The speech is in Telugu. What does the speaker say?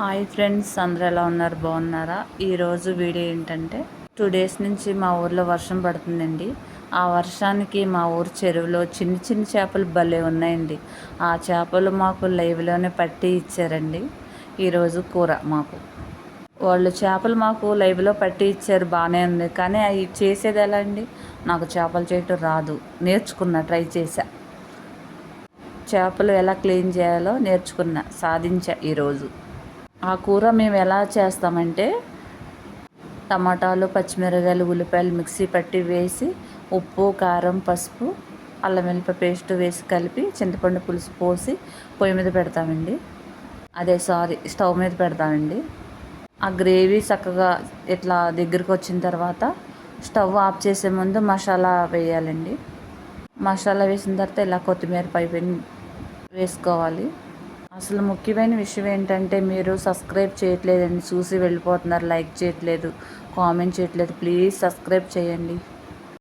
హాయ్ ఫ్రెండ్స్ అందరు ఎలా ఉన్నారు? బాగున్నారా? ఈరోజు వీడియో ఏంటంటే టూ డేస్ నుంచి మా ఊర్లో వర్షం పడుతుందండి. ఆ వర్షానికి మా ఊరు చెరువులో చిన్న చిన్న చేపలు భలే ఉన్నాయండి. ఆ చేపలు మాకు లైవ్లోనే పట్టి ఇచ్చారండి. ఈరోజు కూర మాకు. వాళ్ళు చేపలు మాకు లైవ్లో పట్టి ఇచ్చారు బాగానే ఉంది. కానీ అవి చేసేది ఎలా అండి? నాకు చేపలు చేయటం రాదు. నేర్చుకున్నా ట్రై చేశా. చేపలు ఎలా క్లీన్ చేయాలో నేర్చుకున్నా సాధించా ఈరోజు ఆ కూర మేము ఎలా చేస్తామంటే టమాటాలు పచ్చిమిరకాయలు ఉల్లిపాయలు మిక్సీ పట్టి వేసి ఉప్పు కారం పసుపు అల్లం వెల్లిపాయ పేస్ట్ వేసి కలిపి చింతపండు పులుసు పోసి పొయ్యి మీద పెడతామండి. అదే సారీ స్టవ్ మీద పెడతామండి. ఆ గ్రేవీ చక్కగా ఇట్లా దగ్గరికి వచ్చిన తర్వాత స్టవ్ ఆఫ్ చేసే ముందు మసాలా వేయాలండి. మసాలా వేసిన తర్వాత ఇలా కొత్తిమీర పైపు వేసుకోవాలి. అసలు ముఖ్యమైన విషయం ఏంటంటే మీరు సబ్స్క్రైబ్ చేయట్లేదండి చూసి వెళ్ళిపోతున్నారు లైక్ చేయట్లేదు కామెంట్ చేయట్లేదు ప్లీజ్ సబ్స్క్రైబ్ చేయండి.